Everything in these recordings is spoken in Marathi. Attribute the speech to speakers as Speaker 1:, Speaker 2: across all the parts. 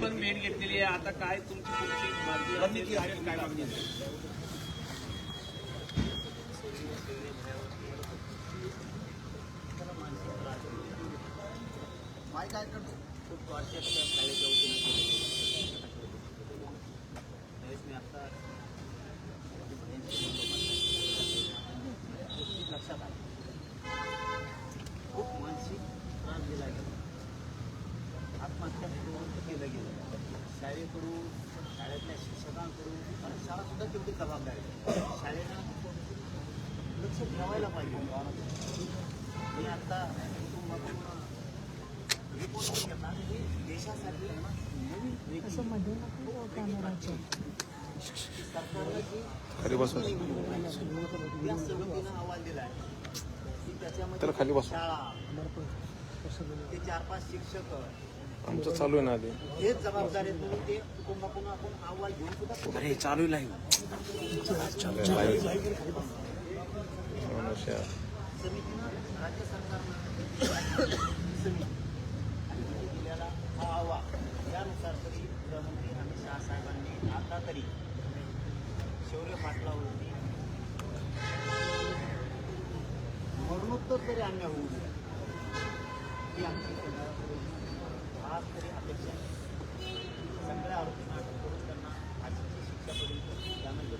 Speaker 1: पण भेट घेतलेली आहे. आता काय तुमची पुढची मागणी
Speaker 2: आहे,
Speaker 1: असेल?
Speaker 2: काय मागणी असेल?
Speaker 3: माय काय करतो? खूप वर्षाच्या शाळेच्या वतीनं त्यावेळेस मी आता शाळेकडून शाळेतल्या शिक्षकांकडून आणि शाळासुद्धा तेवढी जबाबदारी आहे. शाळेनं लक्ष ठेवायला पाहिजे मी आता कुटुंबाकडून रिपोर्ट घेतला आणि हे देशासाठी नवीन जी
Speaker 4: खाली
Speaker 3: अहवाल दिला आहे की त्याच्यामध्ये
Speaker 4: खाली.
Speaker 3: शाळा ते चार पाच शिक्षक
Speaker 4: आमचं चालू आहे ना आधी.
Speaker 3: हेच जबाबदारी आहेत म्हणून ते कुटुंबाकडून आपण अहवाल घेऊन सुद्धा
Speaker 2: अरे चालू लाईव्ह
Speaker 4: मनुष्य
Speaker 3: समितीनं राज्य सरकारनं समिती दिलेला हा अहवाल त्यानुसार तरी गृहमंत्री अमित शहा साहेबांनी आता तरी शौर्य पाटलावरती मरणोत्तर तरी अन्याय होऊ नये ही आमची केंद्राकडून आज तरी अपेक्षा आहे सगळ्या आरोपींना अटक करून त्यांना फाशीची शिक्षा पर्यंत त्यानंतर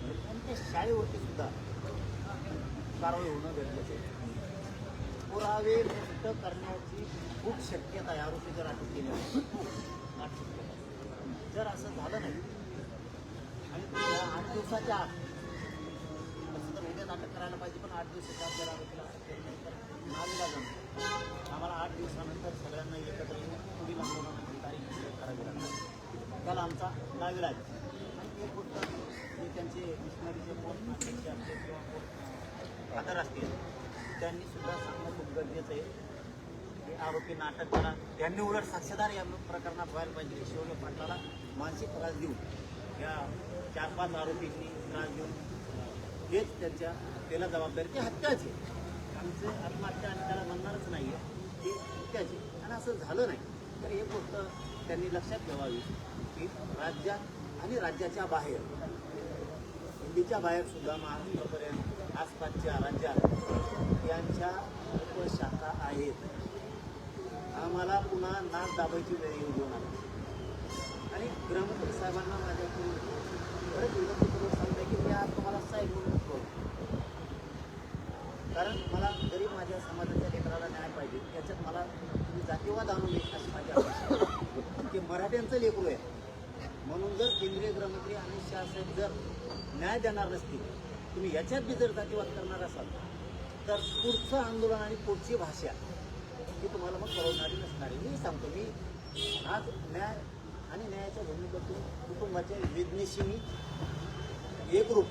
Speaker 3: त्यांच्या शाळेवरती सुद्धा. कारवाई होणं गरजेचं आहे. पुरावे नष्ट करण्याची खूप शक्यता आहे आरोपी जर अटक केली आठ शक्यता जर असं झालं नाही आणि तुम्ही आठ दिवसाच्या आत तसं तर अटक करायला पाहिजे पण आठ दिवसाच्या आत जर आरोपीला अटक केली नाही तर नावीला आम्हाला आठ दिवसानंतर सगळ्यांना एकत्र येऊन पुढील आंदोलनाची तारीख करावी लागणार. त्याला आमचा नाविलाज आहे आणि एक गोष्ट जे त्यांचे मिशनरीचे कोण अध्यक्ष असतील किंवा कोण असतील त्यांनी सुद्धा सांगणं खूप गरजेचं आहे. की आरोपी नाटक करा. त्यांनी उलट साक्षीदार या प्रकरणात व्हायला पाहिजे. शिवले पाटलाला मानसिक त्रास देऊन या चार पाच आरोपींनी त्रास देऊन हेच त्यांच्या त्याला जबाबदारी ती हत्याची आमचे आत्महत्या आणि त्याला म्हणणारच नाही आहे ती हत्याची आणि असं झालं नाही. तर हे गोष्ट त्यांनी लक्षात ठेवावी की राज्यात आणि राज्याच्या बाहेर दिल्लीच्या बाहेरसुद्धा महाराष्ट्रापर्यंत आसपासच्या राज्यात यांच्या उपशाखा आहेत. आम्हाला पुन्हा नाक दाबायची वेळ येऊ देऊ नका. आणि गृहमंत्री साहेबांना माझ्याकडून बरेच सांगते की मी आज तुम्हाला साहेब म्हणून करतो कारण मला जरी माझ्या समाजाच्या लेकराला न्याय पाहिजे. त्याच्यात मला तुम्ही जातीवाद आणू नये अशी माझी अपेक्षा ते मराठ्यांचं लेकरू आहे. म्हणून जर केंद्रीय गृहमंत्री अमित शहा साहेब जर न्याय देणार नसतील तुम्ही याच्यात बी जर जातीवाद करणार असाल तर पुढचं आंदोलन आणि पुढची भाषा ही तुम्हाला मग कळवणारी नसणारी मी सांगतो मी आज न्याय आणि न्यायाच्या भूमिकेतून कुटुंबाच्या वेदनेशी मी एकरूप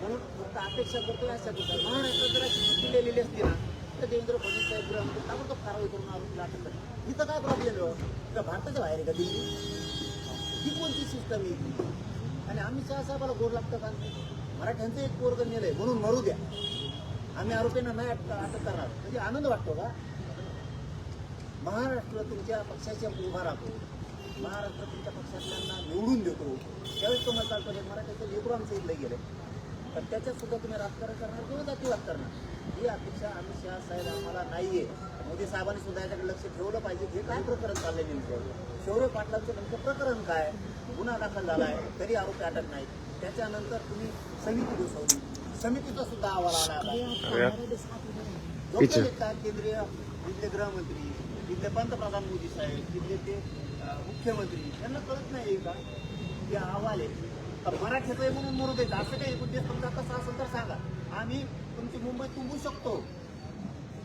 Speaker 3: म्हणून फक्त अपेक्षा करतो यासाठी सर महाराष्ट्रात जर अशी चिठ्ठी लिहिलेली असती ना तर देवेंद्र फडणवीस साहेब गृहमंत्री ताबडतोब कारवाई करून आरोपीला अटक करतात इथं काय प्रॉब्लेम आहे? भारताच्या बाहेर आहे का दिल्ली? ही कोणती सिस्टम आहे? आणि आम्ही शहा साहेबाला गोड लागतं का? मराठ्यांचं एक पोरग नेलंय म्हणून मरू द्या. आम्ही आरोपींना नाही अटक करणार. म्हणजे आनंद वाटतो का? महाराष्ट्र तुमच्या पक्षाच्या उभा राहतो. महाराष्ट्र तुमच्या पक्षातल्यांना निवडून देतो. त्यावेळेस तुम्हाला चालतो मराठ्याचं लेकरू आमचं इथलं गेलं पण त्याच्यात सुद्धा तुम्ही राजकारण करणार किंवा जातीवाद करणार? ही अपेक्षा अमित शहा साहेब आम्हाला नाहीये. मोदी साहेबांनी सुद्धा याच्याकडे लक्ष ठेवलं पाहिजे. हे काय प्रकरण चाललंय नेमकं? शौर्य पाटलांचं नेमकं प्रकरण काय? गुन्हा दाखल झाला आहे तरी आरोपी अटक नाही त्याच्यानंतर तुम्ही समिती बसवली समितीचा सुद्धा अहवाल आला केंद्रीय इथले गृहमंत्री इथले पंतप्रधान मोदी साहेब इथले ते मुख्यमंत्री यांना कळत नाही का हे अहवाल आहे? तर मराठीचं आहे म्हणून मरू देत. असं काही एकोणतीस तुमचा कसं असेल तर सांगा. आम्ही तुमची मुंबई तुंबू शकतो.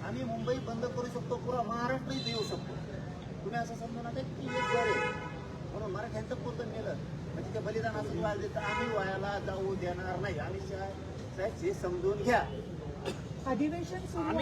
Speaker 3: आम्ही मुंबई बंद करू शकतो पुरा महाराष्ट्र इथे येऊ शकतो. तुम्ही असं समजू नका की एक घर आहे. म्हणून मराठ्यांचं पोतं नेलं म्हणजे ते बलिदान असं व्हायला देतं आम्ही वायाला जाऊ देणार नाही. आम्ही साहेब हे समजून घ्या.
Speaker 5: अधिवेशन सुरू आहे.